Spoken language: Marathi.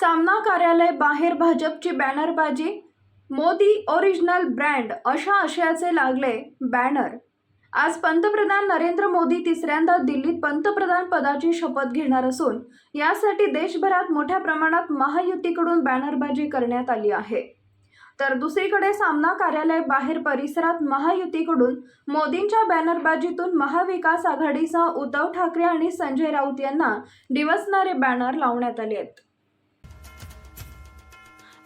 सामना कार्यालय बाहेर भाजपची बॅनरबाजी. मोदी ओरिजिनल ब्रँड अशा आशयाचे लागले बॅनर. आज पंतप्रधान नरेंद्र मोदी तिसऱ्यांदा दिल्लीत पंतप्रधान पदाची शपथ घेणार असून यासाठी देशभरात मोठ्या प्रमाणात महायुतीकडून बॅनरबाजी करण्यात आली आहे. तर दुसरीकडे सामना कार्यालय बाहेर परिसरात महायुतीकडून मोदींच्या बॅनरबाजीतून महाविकास आघाडीसह उद्धव ठाकरे आणि संजय राऊत यांना डिवसणारे बॅनर लावण्यात आले आहेत.